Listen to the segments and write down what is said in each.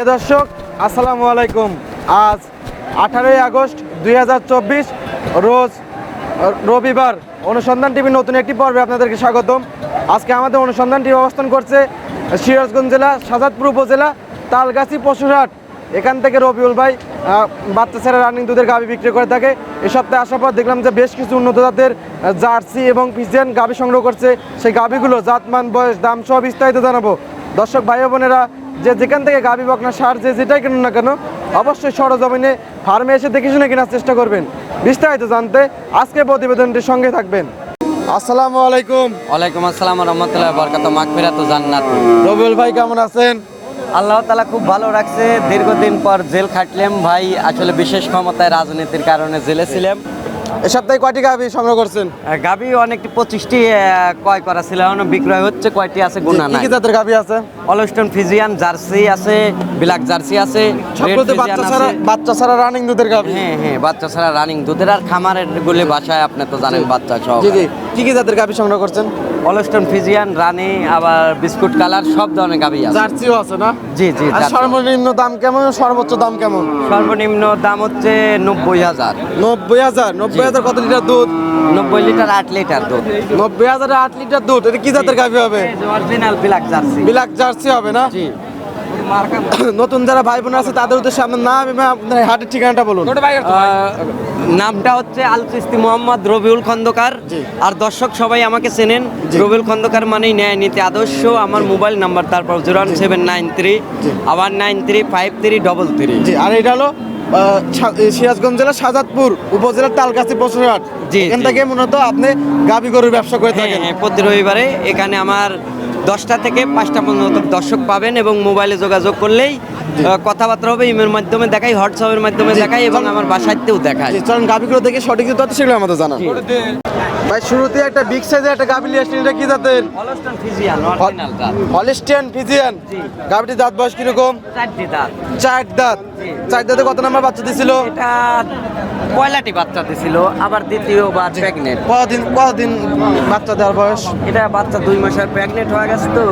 প্রিয় দর্শক, আসসালামু আলাইকুম। আজ আঠারোই আগস্ট দুই হাজার চব্বিশ, রোজ, রবিবার অনুসন্ধান টিভির নতুন একটি পর্বে আপনাদেরকে স্বাগতম। আজকে আমাদের অনুসন্ধান টিভি অবস্থান করছে সিরাজগঞ্জ জেলা, সাজাদপুর উপজেলা, তালগাছি পশুরহাট। এখান থেকে রবিউল ভাই বাচ্চা ছেড়ে রানিং দুধের গাভি বিক্রি করে থাকে। এ সপ্তাহে আসার পর দেখলাম যে বেশ কিছু উন্নত জাতের জার্সি এবং পিজিয়ান গাভি সংগ্রহ করছে। সেই গাভিগুলো জাতমান, বয়স, দাম সহ বিস্তারিত জানাব। দর্শক, ভাই বোনেরা যে যেখান থেকে গাভি বকনা সার যে যেটাই কিনুন না কেন অবশ্যই সরজমিনে ফার্মে এসে দেখে শুনে কেনার চেষ্টা করবেন। বিস্তারিত জানতে আজকে প্রতিবেদনটির সঙ্গে থাকবেন। আসসালামু আলাইকুম। ওয়ালাইকুম আসসালাম রহমতুল্লাহ বরকাত মাগফিরাত জান্নাত। রবিউল ভাই কেমন আছেন? আল্লাহ তালা খুব ভালো রাখছে। দীর্ঘদিন পর জেল খাটলাম। ভাই আসলে বিশেষ ক্ষমতায় রাজনীতির কারণে জেলে ছিলাম এ সপ্তাহে কয়টি গাভি সংগ্রহ করছেন? গাবি অনেকটি পঁচিশটি ক্রয় করা ছিল। এখনও বিক্রয় হচ্ছে কয়টি আছে গুণা নাই। কি জাতের গাভি আছে? অলস্টন ফিজিয়ান জার্সি আছে ব্ল্যাক জার্সি আছে বাচ্চা ছাড়া বাচ্চা ছাড়া রানিং দুধের গাভি। হ্যাঁ হ্যাঁ বাচ্চা ছাড়া রানিং দুধের। আর খামারের গুলি বাসায় আপনি তো জানেন বাচ্চা সহ। জি জি। কি কি জাতের গাভি সংগ্রহ করছেন? অলস্টন ফিজিয়ান রানি আবার বিস্কুট কালার সব ধরনের গাবি আছে। জার্সিও আছে না? জি জি সর্বনিম্ন দাম কেমন? সর্বোচ্চ দাম কেমন? সর্বনিম্ন দাম হচ্ছে নব্বই হাজার। নব্বই হাজার? নব্বই হাজার কত লিটার দুধ? নব্বই লিটার আট লিটার দুধ। নব্বই হাজার আট লিটার দুধ। এটা কি জাতের গাভি হবে? Original black jersey. Black jersey হবে না? জি। নতুন যারা ভাই বোন আছে তাদের উদ্দেশ্যে আপনার নাম এবং আপনার হাটের ঠিকানাটা বলুন। নামটা হচ্ছে আল চিস্তি মোহাম্মদ রবিউল খন্দকার। আর দর্শক সবাই আমাকে চেনেন। রবিউল খন্দকার মানেই ন্যায় নীতি আদর্শ। আমার মোবাইল নাম্বার তারপর zero one seven nine three. আবার nine three five three double three. আর এটা হলো সিরাজগঞ্জ জেলার সাজাদপুর উপজেলার তালগাছি পশুরহাট জি, এখান থেকে মূলত আপনি গাভি গরুর ব্যবসা করে হ্যাঁ থাকেন হ্যাঁ প্রতি রবিবারে এখানে আমার দশটা থেকে পাঁচটা পর্যন্ত দর্শক পাবেন এবং মোবাইলে যোগাযোগ করলেই কথাবার্তা হবে ইমের মাধ্যমে দেখাই হোয়াটসঅ্যাপের মাধ্যমে দেখাই এবং আমার বাসাতেও দেখাই জি, চলুন গাভিগুলো দেখে সঠিক তথ্য সেগুলো আমাদের জানা। ভাই শুরুতে একটা বিগ সাইজের একটা গাভি নিয়ে আসছেন এটা কি জাতের? Holstein Friesian original Friesian. জি। গাভিটির দাঁত বয়স কীরকম? চারটি দাঁত। চার দাঁত। চার দাঁতে কত নাম্বার বাচ্চা দিছিল? এটা পয়লাটি বাচ্চা দিছিল? আবার দ্বিতীয়বার প্রেগনেন্ট কতদিন কতদিন বাচ্চা দেওয়ার বয়স? এটা বাচ্চা দুই মাসের প্রেগনেন্ট হয়ে গেছে তো।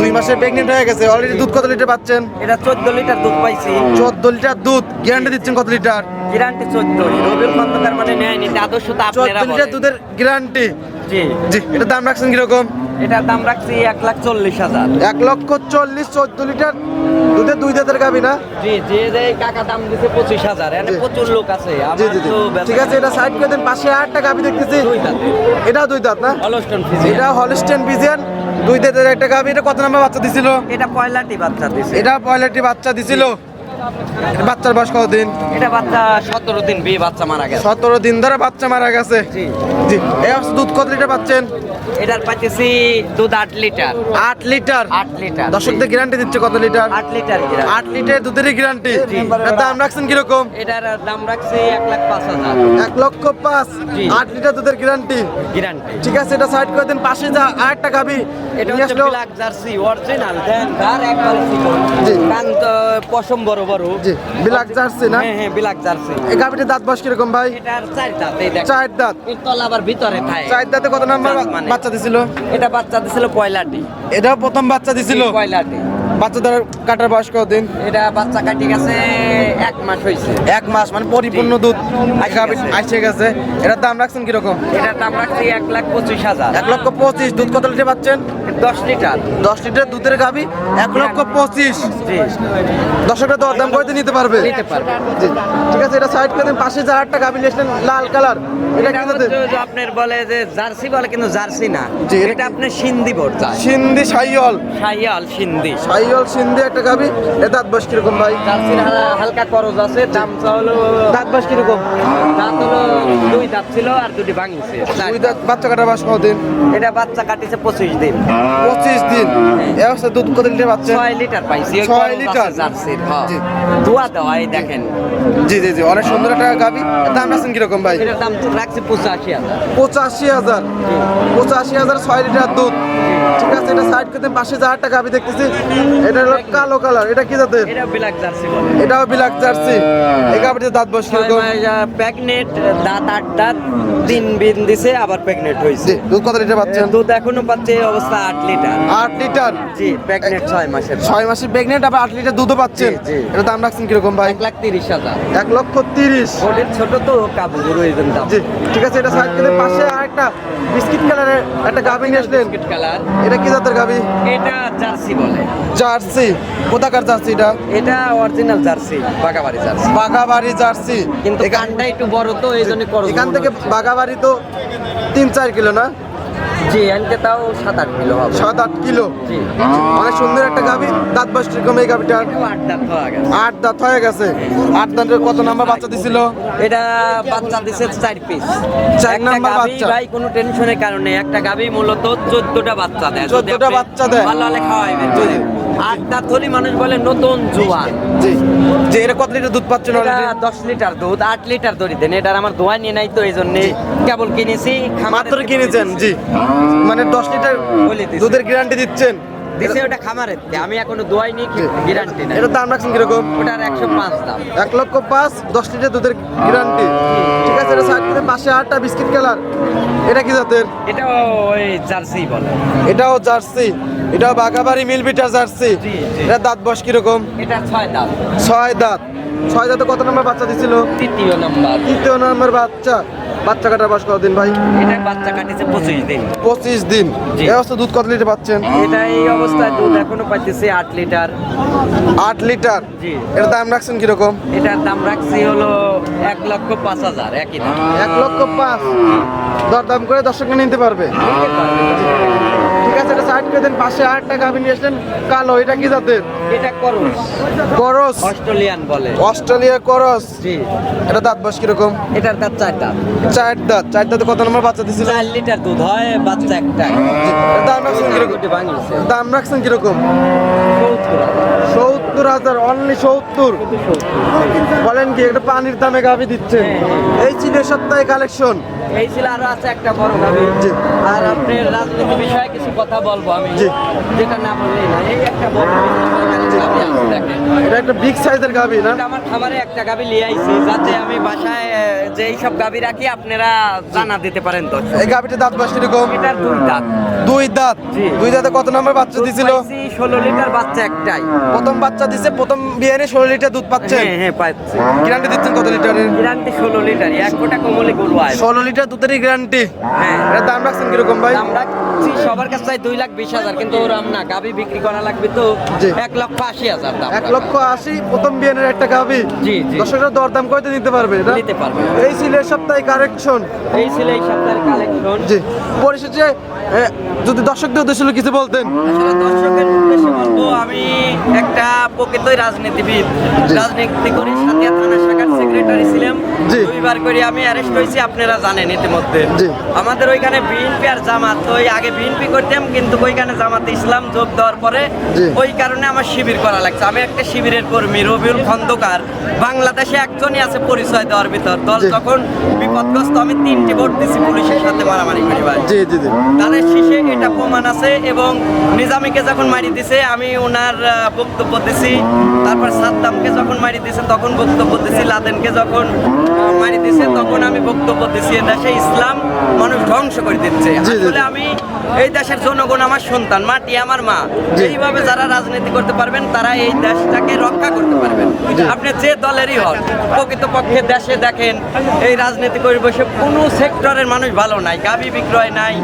দুই মাসের প্রেগনেন্ট হয়ে গেছে। অলরেডি দুধ কত লিটার পাচ্ছেন? এটা চোদ্দ লিটার দুধ পাইছি। চোদ্দ লিটার দুধ। গ্যারান্টি দিচ্ছেন কত লিটার? গ্যারান্টি চোদ্দ। রবির খন্দকার মানে নেয়নি আদর্শ তো চোদ্দ আপনারা লিটার দুধের গ্যারান্টি জি। জি এটা দাম রাখছেন কীরকম? এটার দাম রাখছি এক লাখ চল্লিশ হাজার। এক লক্ষ চল্লিশ চোদ্দ লিটার দুধের দুই দাঁতের গাবি না? জি যে যে কাকা দাম দিছে পঁচিশ হাজার এখানে প্রচুর লোক আছে জি জি জি। ঠিক আছে এটা সাইড করে দেন পাশে আটটা গাবি দেখতেছি। এটাও দুই দাঁত না? Holstein Friesian. এটা হলিস্টেন বিজিয়ান দুই দাঁতের একটা গাবি এটা কত নাম্বার বাচ্চা দিছিল? এটা পয়লাটি বাচ্চা দিছে। এটা পয়লাটি বাচ্চা দিছিল। বাচ্চার বয়স কতদিন? এটা বাচ্চা সতেরো দিন বিয়ে বাচ্চা মারা গেছে। সতেরো দিন ধরে বাচ্চা মারা গেছে? জি। জি। এই দুধ কত লিটার পাচ্ছেন? এটার পাইতেছি দুধ আট লিটার। আট লিটার? আট লিটার। দর্শকদের গ্যারান্টি দিচ্ছে কত লিটার? আট লিটার আট লিটার দুধেরই গ্যারান্টি দাম রাখছেন কীরকম? এটার দাম রাখছে এক লাখ পাঁচ হাজার। এক লক্ষ পাঁচ। আট লিটার দুধের গ্যারান্টি গ্যারান্টি ঠিক আছে এটা সাইড করে দেন পাশে যা আর একটা গাবি এটা হচ্ছে ব্ল্যাক জার্সি অরিজিনাল দেন তার একবার। কান তো পশম বড় বড়। জি ব্ল্যাক জার্সি না? হ্যাঁ হ্যাঁ ব্ল্যাক জার্সি এই গাবিটির দাঁত বয়স কীরকম ভাই? এটার চার দাঁত এই দেখ চার দাঁত। তলা আবার ভিতরে থাকে চার দাঁতে কত নাম্বার। বাচ্চা দিছিল? এটা বাচ্চা দিছিল পয়লাটি এটাও প্রথম বাচ্চা দিছিল? পয়লাটি বাচ্চাদের কাটার বয়স কতদিন? এটা বাচ্চা কাটি গেছে এক মাস হয়েছে এক মাস মানে পরিপূর্ণ দুধ। আসে গেছে। এটার দাম রাখছেন কীরকম? এটার দাম রাখছি এক লাখ পঁচিশ হাজার। এক লক্ষ পঁচিশ। দুধ কত লিটার পাচ্ছেন? দশ লিটার। দশ লিটার দুধের গাভী এক লক্ষ পঁচিশ। জি দশটা দর দাম করতে নিতে পারবে। নিতে পারবে। ঠিক আছে এটা সাইড করে পাশে যা একটা গাভী নিয়েছিলেন লাল কালার এটা এটা কি হচ্ছে আপনার বলে যে জার্সি বলে কিন্তু জার্সি না। এটা এটা আপনার সিন্ধি বোর্ডা সিন্ধি সাইয়ল সাইয়াল সিন্ধি। সাইয়ল সিন্ধি একটা গাভী। এ দাঁত বয়স কীরকম ভাই? জার্সির হালকা করজ আছে দামটা হলো দাঁত বয়স কীরকম? দাঁত হলো দুই দাঁত ছিল আর দুটি ভাঙিছে। দুই দাঁত। বাচ্চা কাটার বয়স কতদিন? এটা বাচ্চা কাটিছে পঁচিশ দিন। পঁচিশ দিন। এ অবস্থা দুধ কত লিটার পাচ্ছেন ছয় লিটার পাইছি ছয় লিটার? জার্সির হ্যাঁ। ধোয়া দেওয়া দেখেন। জি জি জি। অনেক সুন্দর একটা এর দাম রাখছেন কীরকম ভাই? এটার দাম রাখছি পঁচাশি হাজার। পঁচাশি হাজার। পঁচাশি হাজার ছয় লিটার দুধ। ঠিক আছে এটা সাইড করতে পাশে যা একটা গাভী দেখতেছি। এটা হলো কালো কালার। এটা কি জাতের? এটা ব্ল্যাক জার্সি বলে। এটাও বিলাক জার্সি। এই গাভীটির দাঁত ছয় কীরকম? মাস দাঁত আট দাঁত তিন বিন দিছে আবার প্রেগনেন্ট হয়েছে জি দুধ কত লিটার পাচ্ছেন? দুধ এখনও পাচ্ছে অবস্থা আট আট লিটার। আট লিটার? জি মাসের। ছয় মাসের প্রেগনেন্ট আবার আট লিটার দুধও পাচ্ছেন। এটা দাম রাখছেন কীরকম ভাই? এক লাখ তিরিশ হাজার। এক লক্ষ তিরিশ। ওদের ছোট তো কাবু গরু এই দাম। জি ঠিক আছে এটা সাইড করে পাশে আরেকটা বিস্কিট কালারের একটা গাভি নিয়ে আসলেন। Biscuit colour. এটা কি জাতের গাভি? এটা জার্সি বলে। জার্সি। কোথাকার জার্সি এটা? এটা অরিজিনাল জার্সি বাগাবাড়ি জার্সি। বাঘাবাড়ি জার্সি। কিন্তু কানটা একটু বড় তো এই জন্য করজ এখান থেকে। বাঘাবাড়ি তো তিন চার কিলো না? জি এনকে তাও সাত আট কিলো হবে। সাত আট কিলো অনেক সুন্দর একটা গাভি। দাঁত বয়স কীরকম এই গাভিটার আট দাঁত হয়ে গেছে। আট দাঁত হয়ে গেছে। আট দাঁতের কত নাম্বার বাচ্চা দিছিল? এটা বাচ্চা দিছে চার পিস চার নাম্বার বাচ্চা। ভাই কোনো টেনশনের কারণে একটা গাবি মূলত চোদ্দটা বাচ্চা দেয়। যদি 14টা আপনি বাচ্চা দেয়। ভালো হলে খাওয়াইবেন আট দাঁত মানুষ বলে নতুন জোয়ান। জি। যে এটা কত লিটার দুধ পাচ্ছেন দশ লিটার দুধ আট লিটার দড়ি দেন। এটার আমার দোয়া নিয়ে নাই তো এই জন্যে কেবল কিনেছি মাত্র কিনেছেন জি। মানে দশ লিটার দুধের গ্যারান্টি দিচ্ছেন? দিছে ওটা খামারের থেকে। আমি এখনও দোয়াই নিয়ে গ্যারান্টি নাই। এটার দাম রাখছেন কীরকম? ওটার একশো পাঁচ দাম। এক লক্ষ পাঁচ দশ লিটার দুধের গ্যারান্টি ঠিক আছে এটা সাইড করে পাশে আটটা বিস্কিট কালার। এটা কি জাতের? এটাও ওই জার্সি বলে। এটাও জার্সি। এটাও বাঘাবাড়ি মিলবিটার জার্সি। এটা দাঁত বয়স কীরকম? এটা ছয় দাঁত। ছয় দাঁত। ছয় দাঁতে কত নম্বর বাচ্চা দিছিল? তৃতীয় নম্বর। তৃতীয় নম্বর বাচ্চা। বাচ্চা কাটার বয়স কতদিন ভাই? এটা বাচ্চা কাটিছে পঁচিশ দিন। পঁচিশ দিন। এই অবস্থা দুধ কত লিটার পাচ্ছেন? এটা এই অবস্থায় দুধ এখনও পাইতেছে আট লিটার। আট লিটার? জি। এর দাম রাখছেন কীরকম? এটার দাম রাখছি হলো এক লক্ষ পাঁচ হাজার একই দাম। এক লক্ষ পাঁচ। দরদাম করে দর্শক নিতে পারবে। আছে এটা সাইড করে দেন পাশে আরেকটা গাভি নিয়ে আসলেন কালো এটা কি জাতের? এটা করুন করস? অস্ট্রেলিয়ান বলে। অস্ট্রেলিয়া করস? জি। এটা দাঁত বয়স কীরকম? এটার দাম চার দাম চার দাঁত। চার দাঁতে কত নম্বর বাচ্চা দিছিল? চার লিটার দুধ হয় বাচ্চা একটা। দাম রাখছেন কীরকম? দাম রাখছেন কীরকম? সত্তর হাজার। অনলি সত্তর। বলেন কি একটা পানির দামে গাভি দিচ্ছেন। এই ছিল এ সপ্তাহে কালেকশন এই ছিল আরও আছে একটা বড় আর আপনার রাজনীতি বিষয়ে কিছু কথা বলব আমি। যেটা না বললেই না এই একটা বড় গাভি আছে দেখেন। এটা একটা বিগ সাইজের গাভি না? আমার খামারে একটা গাভি নিয়ে আইছি যাতে আমি বাসায় যে এইসব গাভি রাখি আপনারা জানা দিতে পারেন তো। এই গাভিটার দাঁত বয়স কীরকম? এটার দুই দাঁত। দুই দাঁত? দুই দাঁতে কত নম্বর বাচ্চা দিছিল? ষোলো লিটার বাচ্চা একটাই। প্রথম বাচ্চা দিছে প্রথম বিয়ারে ষোলো লিটার দুধ পাচ্ছেন? হ্যাঁ হ্যাঁ পাচ্ছি গ্যারান্টি দিচ্ছেন কত লিটারের? গ্যারান্টি ষোলো লিটার এক কোটা কমলে গরু আয়। ষোলো লিটার দুধেরই গ্যারান্টি হ্যাঁ। এর দাম রাখছেন কীরকম ভাই? দাম রাখছি সবার কাছে চাই দুই লাখ বিশ হাজার কিন্তু ওরম না গাভি বিক্রি করা লাগবে তো। এক লক্ষ আশি হাজার দাম এক লক্ষ আশি প্রথম বিয়ানের একটা গাভি। জি, জি। দর্শকরা দরদাম করতে নিতে পারবে এটা? নিতে পারবে। এই ছিল সপ্তাহে কালেকশন এই ছিল এই সপ্তাহের কালেকশন জি। পরিশেষে যদি দর্শকদের উদ্দেশ্য কিছু বলতেন। আসলে দর্শকের উদ্দেশ্যে বলব আমি একটা প্রকৃতই রাজনীতিবিদ। রাজনীতি করি সাথিয়া থানা শাখার সেক্রেটারি ছিলাম। দুইবার করে আমি অ্যারেস্ট হয়েছি আপনারা জানেন ইতিমধ্যে। আমাদের ওইখানে বিএনপি আর জামাত ওই আগে বিএনপি করতাম কিন্তু ওইখানে জামাতে ইসলাম যোগ দেওয়ার পরে ওই কারণে আমার শিবির করা লাগছে। আমি একটা শিবিরের কর্মী রবিউল খন্দকার। বাংলাদেশে একজনই আছে পরিচয় দেওয়ার ভিতর। দল। যখন বিপদগ্রস্ত আমি তিনটি ভোট দিছি পুলিশের সাথে মারামারি করি ভাই জি জি জি। তাদের শীষে এটা প্রমাণ আছে এবং নিজামীকে যখন মারি দিছে, আমি ওনার বক্তব্য দিছি। তারপর সাদ্দামকে যখন মারি দিছে, তখন বক্তব্য দিছি। লাদেনকে যখন মারি দিছে, তখন আমি বক্তব্য দিছি। এটা সেই ইসলাম। মানুষ ধ্বংস করে দিচ্ছে। আসলে আমি এই দেশের জনগণ আমার সন্তান মাটি আমার মা। এইভাবে যারা রাজনীতি করতে পারবেন তারা এই দেশটাকে রক্ষা করতে পারবেন। আপনি যে দলেরই হন প্রকৃতপক্ষে দেশে দেখেন এই রাজনীতি পরিবেশে কোনো সেক্টরের মানুষ ভালো নাই গাভী বিক্রয় নাই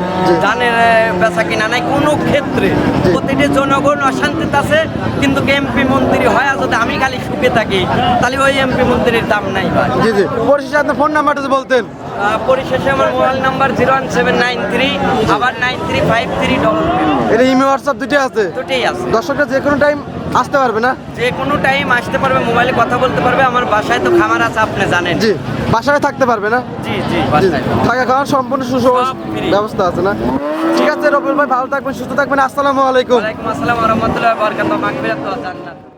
ধানের বেচা কিনা নাই কোনো ক্ষেত্রে। প্রতিটি জনগণ অশান্তিতে আছে কিন্তু এমপি মন্ত্রী হয়? আর যদি আমি খালি সুখে থাকি তাহলে ওই এমপি মন্ত্রীর দাম নাই ভাই। জি জি। পরিশেষে আপনার ফোন নাম্বারটা বলতেন। পরিশেষে আমার mobile number zero one seven nine three আবার nine three five three double এটা ইমেল হোয়াটসঅ্যাপ দুটোই আছে? দুটোই আছে। দর্শকরা যে কোনো টাইম আসতে পারবে না? যে কোনো টাইম আসতে পারবে মোবাইলে কথা বলতে পারবে আমার বাসায় তো খামার আছে আপনি জানেন। জি বাসায় থাকতে পারবে না? জি জি বাসায় থাকা খাওয়ার সম্পূর্ণ সুস ব্যবস্থা আছে না? ঠিক আছে রবিউল ভাই ভালো থাকবেন সুস্থ থাকবেন। আসসালামু আলাইকুম। ওয়ালাইকুম আসসালাম রহমতুল্লাহ বরকাত মাগফিরাত ওয়া জান্নাত।